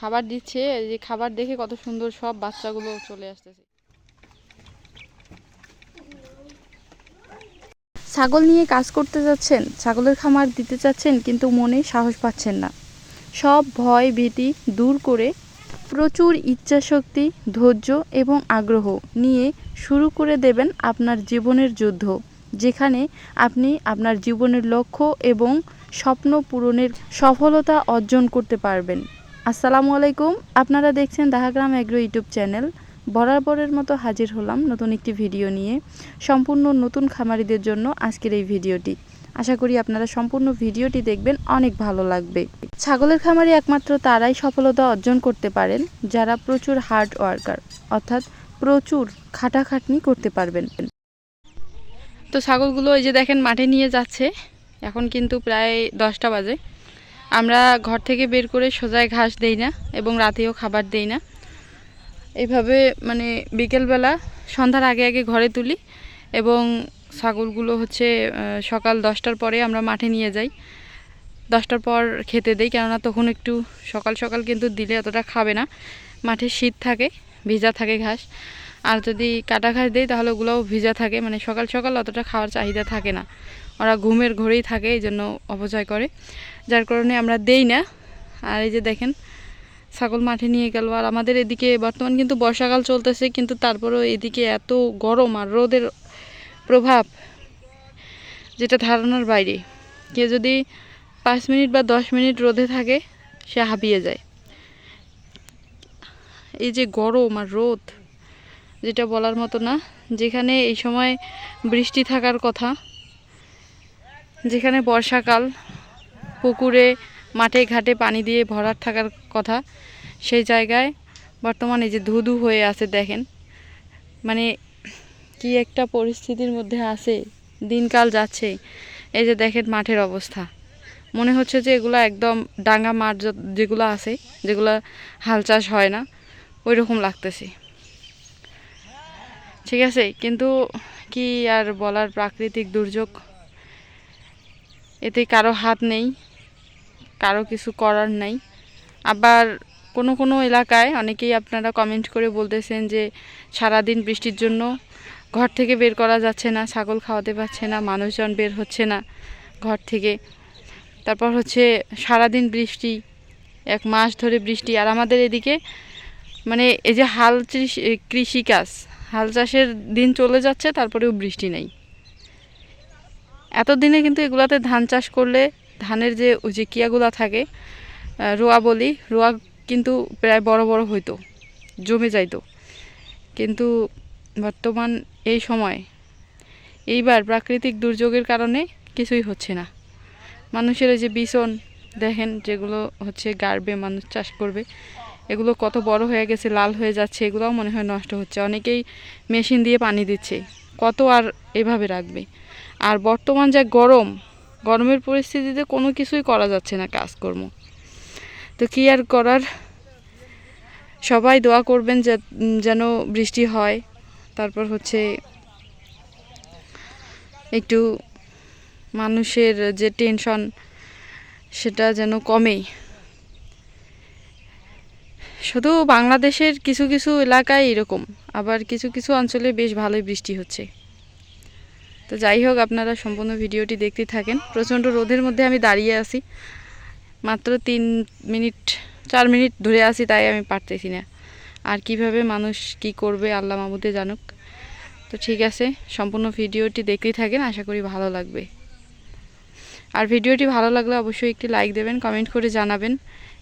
খাবার দিচ্ছে যে খাবার দেখে কত সুন্দর সব বাচ্চাগুলো চলে আসতেছে। ছাগল নিয়ে কাজ করতে যাচ্ছেন, ছাগলের খামার দিতে চাচ্ছেন কিন্তু মনে সাহস পাচ্ছেন না। সব ভয় ভীতি দূর করে প্রচুর ইচ্ছাশক্তি, ধৈর্য এবং আগ্রহ নিয়ে শুরু করে দেবেন আপনার জীবনের যুদ্ধ, যেখানে আপনি আপনার জীবনের লক্ষ্য এবং স্বপ্ন পূরণের সফলতা অর্জন করতে পারবেন। আসসালামু আলাইকুম। আপনারা দেখছেন দাহাগ্রাম এগ্রো ইউটিউব চ্যানেল। বরাবরের মতো হাজির হলাম নতুন একটি ভিডিও নিয়ে। সম্পূর্ণ নতুন খামারিদের জন্য আজকের এই ভিডিওটি। আশা করি আপনারা সম্পূর্ণ ভিডিওটি দেখবেন, অনেক ভালো লাগবে। ছাগলের খামারে একমাত্র তারাই সফলতা অর্জন করতে পারেন, যারা প্রচুর হার্ড ওয়ার্কার অর্থাৎ প্রচুর খাটাখাটনি করতে পারবেন। তো ছাগলগুলো এই যে দেখেন মাঠে নিয়ে যাচ্ছে, এখন কিন্তু প্রায় দশটা বাজে। আমরা ঘর থেকে বের করে সোজায় ঘাস দেই না এবং রাতেও খাবার দেই না। এইভাবে মানে বিকেলবেলা, সন্ধ্যার আগে আগে ঘরে তুলি এবং ছাগলগুলো হচ্ছে সকাল দশটার পরে আমরা মাঠে নিয়ে যাই। দশটার পর খেতে দেই কেননা তখন একটু সকাল সকাল কিন্তু দিলে অতটা খাবে না। মাঠে শীত থাকে, ভিজা থাকে ঘাস। আর যদি কাটা ঘাস দেই তাহলে ওগুলোও ভিজা থাকে মানে সকাল সকাল অতটা খাওয়ার চাহিদা থাকে না। ওরা ঘুমের ঘরেই থাকে, এই জন্য অপচয় করে। যার কারণে আমরা দেই না। আর এই যে দেখেন, ছাগল মাঠে নিয়ে গেল। আর আমাদের এদিকে বর্তমান কিন্তু বর্ষাকাল চলতেছে, কিন্তু তারপরেও এদিকে এত গরম আর রোদের প্রভাব, যেটা ধারণার বাইরে। কেউ যদি পাঁচ মিনিট বা দশ মিনিট রোদে থাকে, সে হাঁপিয়ে যায়। এই যে গরম আর রোদ, যেটা বলার মতো না। যেখানে এই সময় বৃষ্টি থাকার কথা যেখানে বর্ষাকাল, পুকুরে, মাঠে ঘাটে পানি দিয়ে ভরাট থাকার কথা, সেই জায়গায় বর্তমানে যে ধুধু হয়ে আছে দেখেন। মানে কি একটা পরিস্থিতির মধ্যে আছে, দিনকাল যাচ্ছে, এই যে দেখেন মাঠের অবস্থা। মনে হচ্ছে যে এগুলো একদম ডাঙ্গা মাঠ যেগুলো আছে, যেগুলো হাল চাষ হয় না ওই রকম লাগতেছে। ঠিক আছে, কিন্তু কি আর বলার প্রাকৃতিক দুর্যোগ এতে কারও হাত নেই, কারও কিছু করার নাই। আবার কোনো কোনো এলাকায় অনেকেই আপনারা কমেন্ট করে বলতেছেন যে, সারাদিন বৃষ্টির জন্য ঘর থেকে বের করা যাচ্ছে না, ছাগল খাওয়াতে পারছে না, মানুষজন বের হচ্ছে না ঘর থেকে। তারপর হচ্ছে সারাদিন বৃষ্টি, এক মাস ধরে বৃষ্টি। আর আমাদের এদিকে মানে এই যে হাল কৃষি কৃষিকাজ, হাল চাষের দিন চলে যাচ্ছে, তারপরেও বৃষ্টি নেই। এতদিনে কিন্তু এগুলাতে ধান চাষ করলে ধানের যে ওই যে কিয়াগুলা থাকে রোয়া বলি, রোয়া কিন্তু প্রায় বড় বড় হইতো, জমে যাইতো। কিন্তু বর্তমান এই সময় এইবার প্রাকৃতিক দুর্যোগের কারণে কিছুই হচ্ছে না। মানুষের এই যে বিছন দেখেন, যেগুলো হচ্ছে গাড়বে, মানুষ চাষ করবে, এগুলো কত বড় হয়ে গেছে, লাল হয়ে যাচ্ছে, এগুলোও মনে হয় নষ্ট হচ্ছে। অনেকেই মেশিন দিয়ে পানি দিচ্ছে, কত আর এভাবে রাখবে? আর বর্তমান যা গরম, গরমের পরিস্থিতিতে কোনো কিছুই করা যাচ্ছে না কাজকর্ম। তো কী আর করার? সবাই দোয়া করবেন যেন বৃষ্টি হয়। তারপর হচ্ছে একটু মানুষের যে টেনশন, সেটা যেন কমে। শুধু বাংলাদেশের কিছু কিছু এলাকায় এরকম, আবার কিছু কিছু অঞ্চলে বেশ ভালোই বৃষ্টি হচ্ছে। তো যাই হোক, আপনারা সম্পূর্ণ ভিডিওটি দেখতে থাকেন। প্রচণ্ড রোদের মধ্যে আমি দাঁড়িয়ে আছি। মাত্র তিন মিনিট, চার মিনিট ধরে আছি, তাই আমি পারতেছি না। আর কীভাবে মানুষ কি করবে, আল্লাহ মাহমুদে জানুক। তো ঠিক আছে, সম্পূর্ণ ভিডিওটি দেখতেই থাকেন, আশা করি ভালো লাগবে। আর ভিডিওটি ভালো লাগলে অবশ্যই একটি লাইক দেবেন, কমেন্ট করে জানাবেন।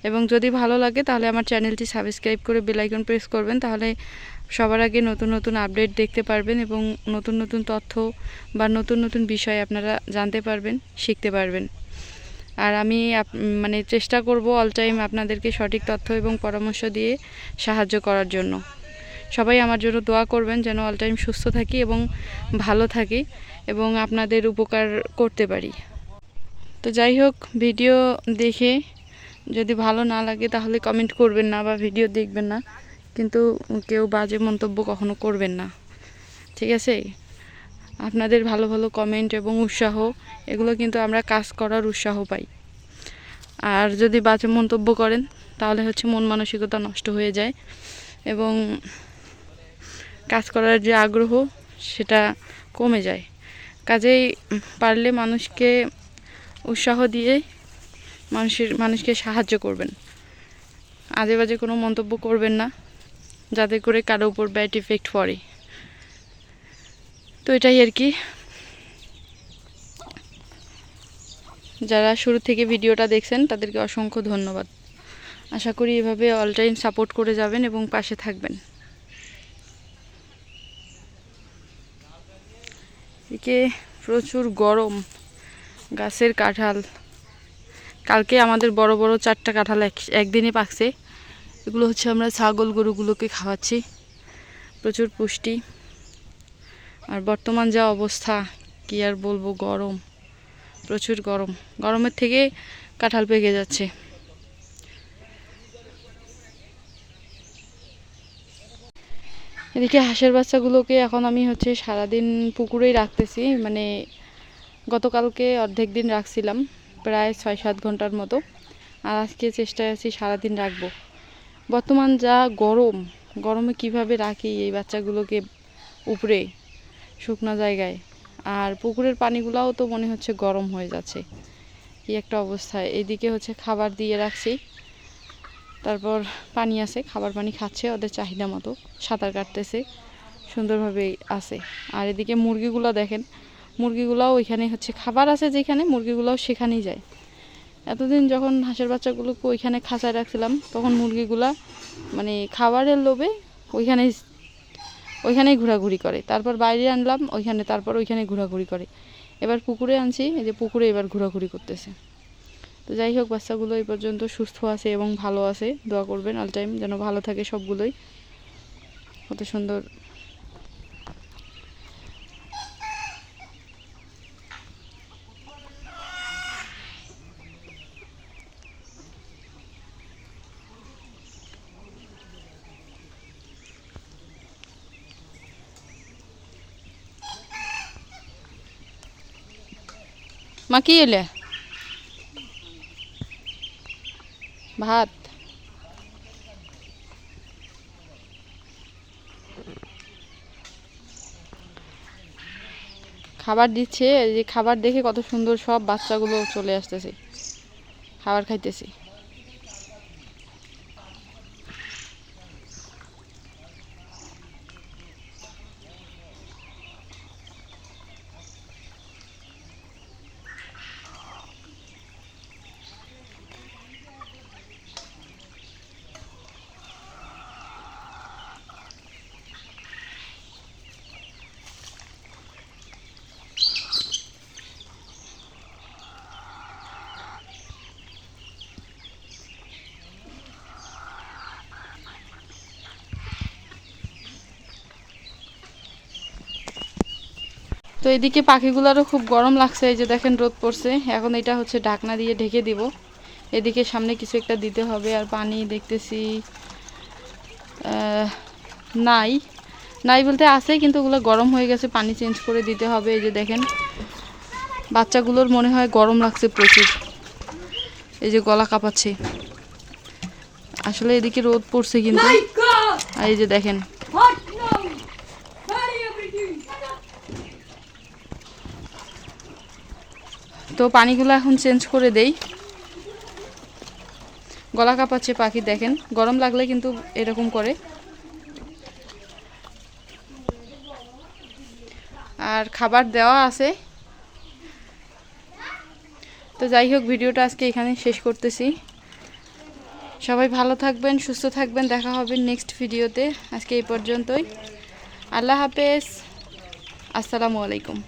এবং যদি ভালো লাগে, তাহলে আমার চ্যানেলটি সাবস্ক্রাইব করে বেল আইকন প্রেস করবেন, তাহলে সবার আগে নতুন নতুন আপডেট দেখতে পারবেন এবং নতুন নতুন তথ্য বা নতুন নতুন বিষয় আপনারা জানতে পারবেন, শিখতে পারবেন। আর আমি মানে চেষ্টা করব অল টাইম আপনাদেরকে সঠিক তথ্য এবং পরামর্শ দিয়ে সাহায্য করার জন্য। সবাই আমার জন্য দোয়া করবেন যেন অল টাইম সুস্থ থাকি এবং ভালো থাকি এবং আপনাদের উপকার করতে পারি। তো যাই হোক ভিডিও দেখে যদি ভালো না লাগে তাহলে কমেন্ট করবেন না বা ভিডিও দেখবেন না। কিন্তু কেউ বাজে মন্তব্য কখনো করবেন না। ঠিক আছে? আপনাদের ভালো ভালো কমেন্ট এবং উৎসাহ, এগুলো কিন্তু আমরা কাজ করার উৎসাহ পাই। আর যদি বাজে মন্তব্য করেন, তাহলে হচ্ছে মন মানসিকতা নষ্ট হয়ে যায় এবং কাজ করার যে আগ্রহ, সেটা কমে যায়। কাজেই পারলে মানুষকে উৎসাহ দিয়ে মানুষের, মানুষকে সাহায্য করবেন। আজে বাজে কোনো মন্তব্য করবেন না। যাতে করে কারও উপর ব্যাড ইফেক্ট পড়ে। তো এটাই আর কি। যারা শুরু থেকে ভিডিওটা দেখছেন, তাদেরকে অসংখ্য ধন্যবাদ। আশা করি এভাবে অল টাইম সাপোর্ট করে যাবেন এবং পাশে থাকবেন। এদিকে প্রচুর গরম, গাছের কাঁঠাল। কালকে আমাদের বড় বড় চারটা কাঁঠাল এক একদিনে পাকছে। এগুলো হচ্ছে আমরা ছাগল গরুগুলোকে খাওয়াচ্ছি। প্রচুর পুষ্টি। আর বর্তমান যা অবস্থা, কি আর বলব, গরম। প্রচুর গরম। গরমের থেকে কাঁঠাল পেকে যাচ্ছে। এদিকে হাঁসের বাচ্চাগুলোকে এখন আমি হচ্ছে সারাদিন পুকুরেই রাখতেছি। মানে গতকালকে অর্ধেক দিন রাখছিলাম, প্রায় ছয় সাত ঘণ্টার মতো। আর আজকে চেষ্টায় আছি সারাদিন রাখব। বর্তমান যা গরম, গরমে কীভাবে রাখি এই বাচ্চাগুলোকে উপরে, শুকনো জায়গায়? আর পুকুরের পানিগুলোও তো মনে হচ্ছে গরম হয়ে যাচ্ছে। এই একটা অবস্থায় এইদিকে হচ্ছে খাবার দিয়ে রাখছি। তারপর পানি আছে, খাবার পানি খাচ্ছে, ওদের চাহিদা মতো। সাঁতার কাটতেছে, সুন্দরভাবে আছে। আর এদিকে মুরগিগুলো দেখেন, মুরগিগুলোও ওইখানে হচ্ছে খাবার আছে যেখানে, মুরগিগুলোও সেখানেই যায়। এতদিন যখন হাঁসের বাচ্চাগুলোকে ওইখানে খাঁচায় রাখছিলাম, তখন মুরগিগুলা মানে খাবারের লোভে ওইখানেই ওইখানেই ঘোরাঘুরি করে। তারপর বাইরে আনলাম, ওইখানে তারপর ওইখানে ঘোরাঘুরি করে। এবার পুকুরে আনছি, এই যে পুকুরে এবার ঘোরাঘুরি করতেছে। তো যাই হোক, বাচ্চাগুলো এই পর্যন্ত সুস্থ আছে এবং ভালো আছে। দোয়া করবেন অল টাইম যেন ভালো থাকে সবগুলোই। কত সুন্দর মা, কি এলে ভাত। খাবার দিচ্ছে যে খাবার দেখে কত সুন্দর সব বাচ্চাগুলো চলে আসতেছে। খাবার খাইতেছে। এদিকে পাখিগুলোরও খুব গরম লাগছে এই যে দেখেন রোদ পড়ছে। এখন এটা হচ্ছে ঢাকনা দিয়ে ঢেকে দিব। এদিকে সামনে কিছু একটা দিতে হবে আর পানি দেখতেছি নাই। নাই বলতে আছে কিন্তু ওগুলো গরম হয়ে গেছে পানি চেঞ্জ করে দিতে হবে এই যে দেখেন। বাচ্চাগুলোর মনে হয় গরম লাগছে প্রচুর। এই যে গলা কাঁপাচ্ছে। আসলে এদিকে রোদ পড়ছে কিন্তু। এই যে দেখেন। তো পানিগুলো এখন চেঞ্জ করে দেই। গলা কাঁপাচ্ছে পাখি, দেখেন। গরম লাগলে কিন্তু এরকম করে। আর খাবার দেওয়া আছে। তো যাই হোক, ভিডিওটা আজকে এখানে শেষ করতেছি। সবাই ভালো থাকবেন, সুস্থ থাকবেন। দেখা হবে নেক্সট ভিডিওতে। আজকে এই পর্যন্তই। আল্লাহ হাফেজ। আসসালামু আলাইকুম।